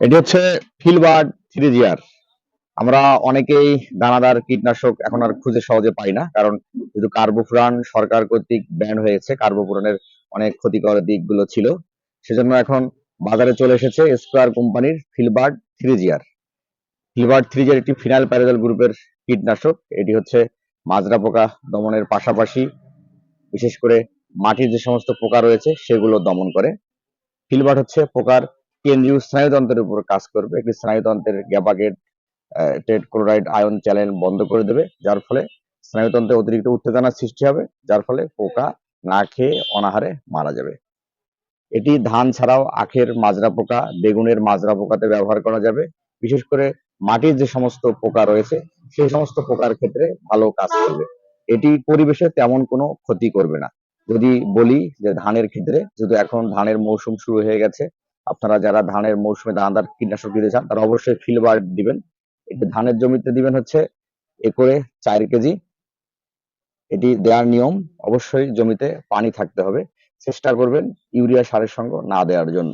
এটি হচ্ছে ফিলবার্ড three GR আমরা অনেকেই দানাদার কীটনাশক এখন আর খুঁজে সহজে পাই না, কারণ যেহেতু কার্বোফুরান সরকার কর্তৃক ব্যান হয়েছে, কার্বোফুরানের অনেক ক্ষতিকর দিকগুলো ছিল, সেজন্য এখন বাজারে চলে এসেছে স্কোয়ার কোম্পানির Filbird three GR Filbird three GR একটি ফিনাইল প্যারাজল গ্রুপের কীটনাশক, এটি হচ্ছে মাজরা পোকা দমনের পাশাপাশি বিশেষ করে মাটির যে সমস্ত পোকা রয়েছে সেগুলো দমন করে। ফিলবার্ড হচ্ছে পোকার কেন্দ্রীয় স্নায়ুতন্ত্রের উপর কাজ করবে। একটি স্নায়ুতন্ত্রের গ্যাবাগেট টেট ক্লোরাইড আয়ন চ্যানেল বন্ধ করে দেবে, যার ফলে স্নায়ুতন্ত্রে অতিরিক্ত উত্তেজনার সৃষ্টি হবে, যার ফলে পোকা না খেয়ে অনাহারে মারা যাবে। এটি ধান ছাড়াও আখের মাজরা পোকা, বেগুনের মাজরা পোকাতে ব্যবহার করা যাবে। বিশেষ করে মাটির যে সমস্ত পোকা রয়েছে, সেই সমস্ত পোকার ক্ষেত্রে ভালো কাজ করবে। এটি পরিবেশে তেমন কোনো ক্ষতি করবে না। যদি বলি যে ধানের ক্ষেত্রে, যেহেতু এখন ধানের মৌসুম শুরু হয়ে গেছে আপনারা যারা ধানের মৌসুমে দানাদার কীটনাশক দিতে চান, তারা অবশ্যই ফিলবার দিবেন। এটি ধানের জমিতে দিবেন হচ্ছে একরে চার কেজি। এটি দেওয়ার নিয়ম, অবশ্যই জমিতে পানি থাকতে হবে। চেষ্টা করবেন ইউরিয়া সারের সঙ্গে না দেওয়ার জন্য।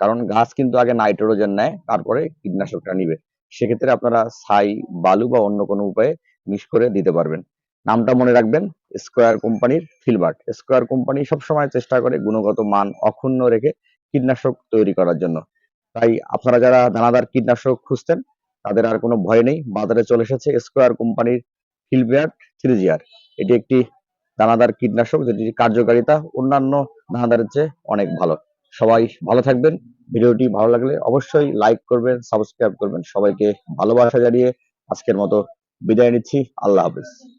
কারণ গাছ কিন্তু আগে নাইট্রোজেন নেয়, তারপরে কীটনাশকটা নিবে। সেক্ষেত্রে আপনারা ছাই, বালু বা অন্য কোনো উপায়ে মিক্স করে দিতে পারবেন। নামটা মনে রাখবেন স্কোয়ার কোম্পানির ফিলবার্ট স্কোয়ার কোম্পানি সবসময় চেষ্টা করে গুণগত মান অক্ষুণ্ণ রেখে কীটনাশক তৈরি করার জন্য। তাই আপনারা যারা দানাদার কীটনাশক খুঁজতেন, তাদের আর কোনো ভয় নেই। বাজারে চলে এসেছে স্কোয়ার কোম্পানির ফিলবার্ট থ্রিজিয়ার এটি একটি দানাদার কীটনাশক, যেটির কার্যকারিতা অন্যান্য দানাদারের চেয়ে অনেক ভালো। সবাই ভালো থাকবেন। ভিডিওটি ভালো লাগলে অবশ্যই লাইক করবেন সাবস্ক্রাইব করবেন। সবাইকে ভালোবাসা জানিয়ে আজকের মতো বিদায় নিচ্ছি। আল্লাহ হাফেজ।